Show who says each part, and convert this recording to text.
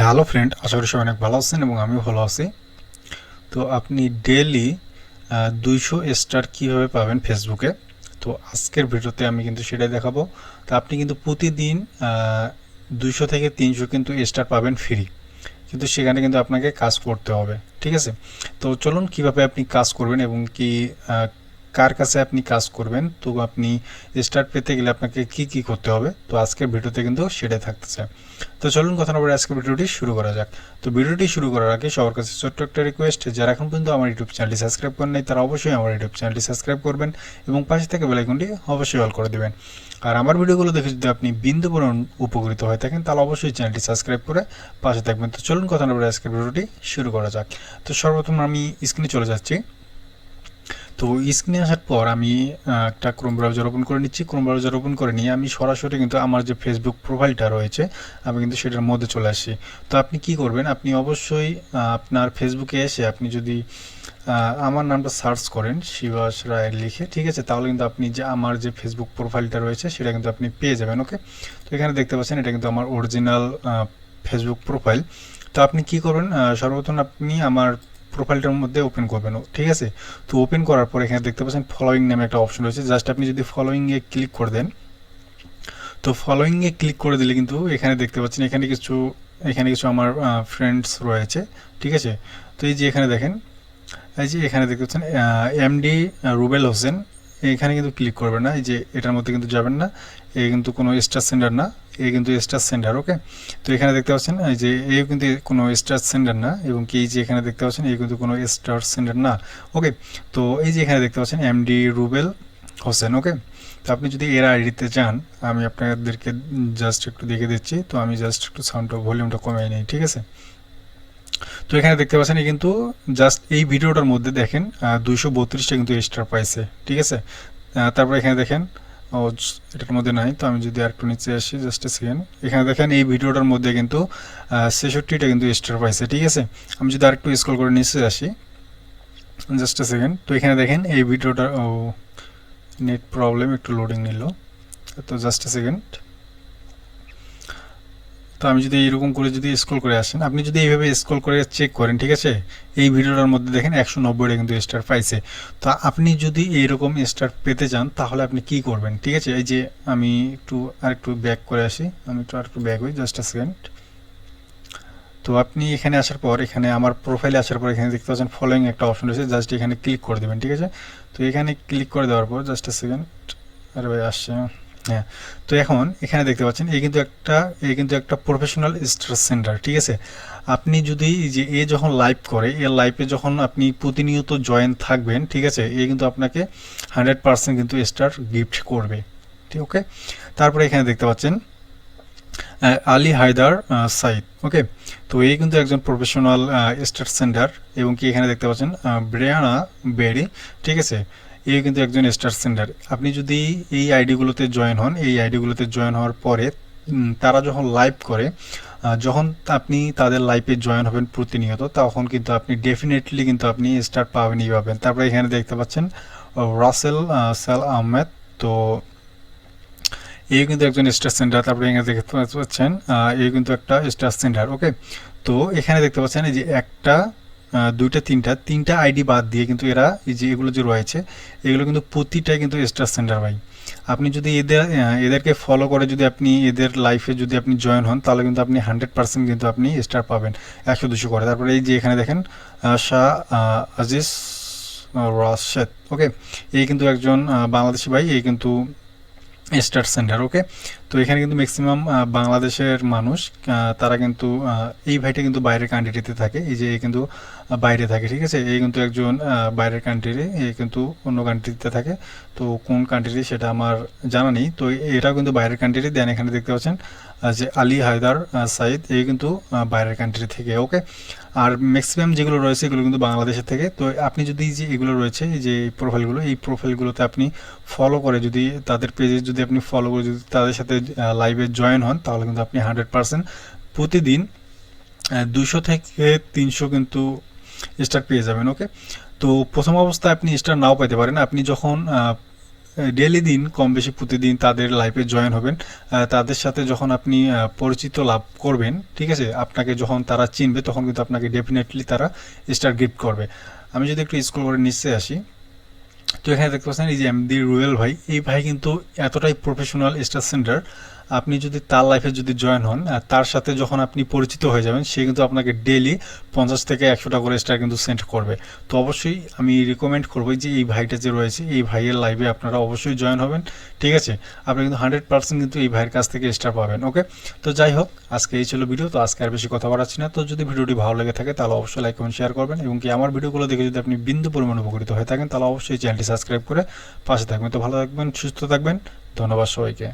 Speaker 1: Hello friend আশা করি সবাই অনেক ভালো আছেন এবং আমিও ভালো আছি। তো আপনি ডেলি দুইশো স্টার কীভাবে পাবেন ফেসবুকে তো আজকের ভিডিওতে আমি কিন্তু সেটাই দেখাবো। তো আপনি কিন্তু প্রতিদিন দুইশো থেকে তিনশো কিন্তু স্টার পাবেন ফ্রি কিন্তু সেখানে কিন্তু আপনাকে কাজ করতে হবে, ঠিক আছে? তো চলুন কীভাবে আপনি কাজ করবেন এবং কি কার কাছে আপনি কাজ করবেন, তো আপনি স্টার্ট পেতে গেলে আপনাকে কি কি করতে হবে, তো আজকের ভিডিওতে কিন্তু সেটাই থাকতেছে। তো চলুন কথা না বলে আজকের ভিডিওটি শুরু করা যাক। তো ভিডিওটি শুরু করার আগে সবার কাছে ছোট্ট একটা রিকোয়েস্ট যারা এখন পর্যন্ত আমার ইউটিউব চ্যানেলটি সাবস্ক্রাইব করেন নাই, তারা অবশ্যই আমার ইউটিউব চ্যানেলটি সাবস্ক্রাইব করবেন এবং পাশে থেকে বেলাইকনটি অবশ্যই অল করে দেবেন। আর আমার ভিডিওগুলো দেখে যদি আপনি বিন্দু উপকৃত হয়ে থাকেন, তাহলে অবশ্যই চ্যানেলটি সাবস্ক্রাইব করে পাশে থাকবেন। তো চলুন কথা না বলে আজকের ভিডিওটি শুরু করা যাক। তো সর্বপ্রথম আমি স্ক্রিনে চলে যাচ্ছি। তো স্ক্রিনে আসার পর আমি একটা ক্রোম ব্রাউজার ওপেন করে নিচ্ছি। ক্রোম ব্রাউজার ওপেন করে নিয়ে আমি সরাসরি কিন্তু আমার যে ফেসবুক প্রোফাইলটা রয়েছে, আমি কিন্তু সেটার মধ্যে চলে আসি। তো আপনি কি করবেন? আপনি অবশ্যই আপনার ফেসবুকে এসে আপনি যদি আমার নামটা সার্চ করেন, শিবাস রায় লিখে, ঠিক আছে? তাহলে কিন্তু আপনি যে আমার যে ফেসবুক প্রোফাইলটা রয়েছে, সেটা কিন্তু আপনি পেয়ে যাবেন ওকে তো এখানে দেখতে পাচ্ছেন, এটা কিন্তু আমার অরিজিনাল ফেসবুক প্রোফাইল তো আপনি কি করবেন? সর্বপ্রথম আপনি আমার প্রোফাইলটার মধ্যে ওপেন করবেন। ঠিক আছে? তো ওপেন করার পর এখানে দেখতে পাচ্ছেন ফলোয়িং নামে একটা অপশন রয়েছে। জাস্ট আপনি যদি ফলোয়িংয়ে ক্লিক করে দেন, তো ফলোয়িংয়ে ক্লিক করে দিলে কিন্তু এখানে দেখতে পাচ্ছেন এখানে কিছু এখানে কিছু আমার ফ্রেন্ডস রয়েছে। ঠিক আছে? তো এই যে এখানে দেখেন, এই যে এখানে দেখতে পাচ্ছেন এমডি রুবেল হোসেন। এখানে কিন্তু ক্লিক করবেন না। এই যে এটার মধ্যে কিন্তু যাবেন না। এ কিন্তু কোনো স্টার সেন্ডার না। এ কিন্তু স্টার সেন্ডার ওকে তো এখানে দেখতে পাচ্ছেন, এই যে এ কিন্তু কোনো স্টার সেন্ডার না, এবং কি যে এখানে দেখতে পাচ্ছেন এই কিন্তু কোনো স্টার সেন্ডার না ওকে তো এই যে এখানে দেখতে পাচ্ছেন এমডি রুবেল হোসেন ওকে তো আপনি যদি এর আইডিতে যান, আমি আপনাদেরকে জাস্ট একটু দেখে দিচ্ছি, তো আমি জাস্ট একটু সাউন্ডটা ভলিউমটা কমিয়ে নিই, ঠিক আছে? তো এখানে দেখতে পাচ্ছেন কিন্তু জাস্ট এই ভিডিওটার মধ্যে দেখেন দুইশো বত্রিশটা কিন্তু স্টার পাইছে, ঠিক আছে? তারপর এখানে দেখেন ও এটার মধ্যে নাই, তো আমি যদি আর একটু নিচে আসি জাস্ট সেকেন্ড এখানে দেখেন, এই ভিডিওটার মধ্যে কিন্তু ছেষট্টিটা কিন্তু স্টার পাইছে, ঠিক আছে? আমি যদি আর একটু স্ক্রল করে নিচে আসি জাস্ট সেকেন্ড তো এখানে দেখেন, এই ভিডিওটা ও নেট প্রবলেম একটু লোডিং নিল। তো জাস্ট সেকেন্ড তো আমি যদি এইরকম করে যদি স্ক্রল করে আসেন, আপনি যদি এইভাবে স্ক্রল করে চেক করেন, ঠিক আছে? এই ভিডিওটার মধ্যে দেখেন একশো নব্বইটা কিন্তু স্টার পাইছে। তো আপনি যদি এইরকম স্টার পেতে চান, তাহলে আপনি কি করবেন, ঠিক আছে? এই যে আমি একটু আর একটু ব্যাক করে আসি, আমি একটু আর একটু ব্যাক হই জাস্ট আ সেকেন্ড তো আপনি এখানে আসার পর, এখানে আমার প্রোফাইলে আসার পর এখানে দেখতে পাচ্ছেন ফলোয়িং একটা অপশন রয়েছে জাস্ট এখানে ক্লিক করে দেবেন, ঠিক আছে? তো এখানে ক্লিক করে দেওয়ার পর জাস্ট সেকেন্ড আরে ভাই, আসছে। হ্যাঁ। তো এখন এখানে দেখতে পাচ্ছেন, এই কিন্তু একটা, এই কিন্তু একটা প্রফেশনাল স্টার সেন্টার ঠিক আছে? আপনি যদি যে, এ যখন লাইভ করে, এ লাইভে যখন আপনি প্রতিনিয়ত জয়েন থাকবেন, ঠিক আছে, এ কিন্তু আপনাকে হান্ড্রেড পার্সেন্ট কিন্তু স্টার গিফট করবে, ঠিক ওকে তারপরে এখানে দেখতে পাচ্ছেন আলী হায়দার সাইদ ওকে তো এই কিন্তু একজন প্রফেশনাল স্টার সেন্টার এবং কি এখানে দেখতে পাচ্ছেন ব্রেয়ানা বেরি, ঠিক আছে? এই কিন্তু একজন স্টার সেন্টার আপনি যদি এই আইডিগুলোতে জয়েন হন, এই আইডিগুলোতে জয়েন হওয়ার পরে তারা যখন লাইভ করে যখন আপনি তাদের লাইফে জয়েন হবেন প্রতিনিয়ত, তখন কিন্তু আপনি ডেফিনেটলি কিন্তু আপনি স্টার পাবেনই পাবেন। তারপরে এখানে দেখতে পাচ্ছেন রাসেল সাল আহমেদ, তো এই কিন্তু একজন স্টার সেন্টার তারপরে এখানে দেখতে পাচ্ছেন এই কিন্তু একটা স্টার সেন্টার ওকে? তো এখানে দেখতে পাচ্ছেন, এই যে একটা দুইটা, তিনটা তিনটা আইডি বাদ দিয়ে কিন্তু এরা এই যে এগুলো যে রয়েছে, এগুলো কিন্তু প্রতিটাই কিন্তু স্টার সেন্টার ভাই। আপনি যদি এদের এদেরকে ফলো করে যদি আপনি এদের লাইফে যদি আপনি জয়েন হন, তাহলে কিন্তু আপনি হান্ড্রেড পার্সেন্ট কিন্তু আপনি স্টার পাবেন, একশো দুশো করে। তারপরে এই যে এখানে দেখেন শাহ আজিজ রাশেদ ওকে এই কিন্তু একজন বাংলাদেশি ভাই, এই কিন্তু স্টার সেন্টার ওকে তো এখানে কিন্তু ম্যাক্সিমাম বাংলাদেশের মানুষ তারা কিন্তু এই ভাইটা কিন্তু বাইরের কান্ট্রিতে থাকে। এই যে কিন্তু বাইরে থাকে, ঠিক আছে? এই কিন্তু একজন বাইরের কান্ট্রিরে এ কিন্তু অন্য কান্ট্রিতে থাকে। তো কোন কান্ট্রি সেটা আমার জানা নেই। তো এটাও কিন্তু বাইরের কান্ট্রি দেন এখানে দেখতে পাচ্ছেন যে আলী হায়দার সাইদ এই কিন্তু বাইরের কান্ট্রি থেকে, ওকে? আর ম্যাক্সিমাম যেগুলো রয়েছে, এগুলো কিন্তু বাংলাদেশের থেকে। তো আপনি যদি যে এগুলো রয়েছে, এই যে প্রোফাইলগুলো এই প্রোফাইলগুলোতে আপনি ফলো করে যদি, তাদের পেজে যদি আপনি ফলো করে যদি তাদের সাথে লাইভে জয়েন হন, তাহলে কিন্তু আপনি হান্ড্রেড পার্সেন্ট প্রতিদিন দুশো থেকে তিনশো কিন্তু স্টার পেয়ে যাবেন ওকে তো প্রথম অবস্থায় আপনি স্টার নাও পেতে পারেন। আপনি যখন ডেলি দিন কম বেশি প্রতিদিন তাদের লাইফে জয়েন হবেন তাদের সাথে যখন আপনি পরিচিত লাভ করবেন, ঠিক আছে? আপনাকে যখন তারা চিনবে, তখন কিন্তু আপনাকে ডেফিনেটলি তারা স্টার গিফট করবে। আমি যদি একটু স্কুল করে নিশ্চয় আসি তো এখানে দেখতে পাচ্ছেন এই যে এম এমডি রুয়েল ভাই, এই ভাই কিন্তু এতটাই প্রফেশনাল স্টার সেন্টার আপনি যদি তার লাইফে যদি জয়েন হন তার সাথে যখন আপনি পরিচিত হয়ে যাবেন, সে কিন্তু আপনাকে ডেলি পঞ্চাশ থেকে একশো টাকা করে স্টার কিন্তু সেন্ড করবে। তো অবশ্যই আমি রিকমেন্ড করব যে এই ভাইটা যে রয়েছে, এই ভাইয়ের লাইভে আপনারা অবশ্যই জয়েন হবেন, ঠিক আছে? আপনি কিন্তু হান্ড্রেড পার্সেন্ট কিন্তু এই ভাইয়ের কাছ থেকে স্টার পাবেন ওকে তো যাই হোক, আজকে এই ছিল ভিডিও তো আজকে আর বেশি কথা বাড়াচ্ছি না। তো যদি ভিডিওটি ভালো লেগে থাকে, তাহলে অবশ্যই লাইক কমেন্ট শেয়ার করবেন এবং কি আমার ভিডিওগুলো দেখে যদি আপনি বিন্দু পরিমাণ উপকৃত হয়ে থাকেন, তাহলে অবশ্যই চ্যানেলটি সাবস্ক্রাইব করে পাশে থাকবেন। তো ভালো থাকবেন, সুস্থ থাকবেন, ধন্যবাদ সবাইকে।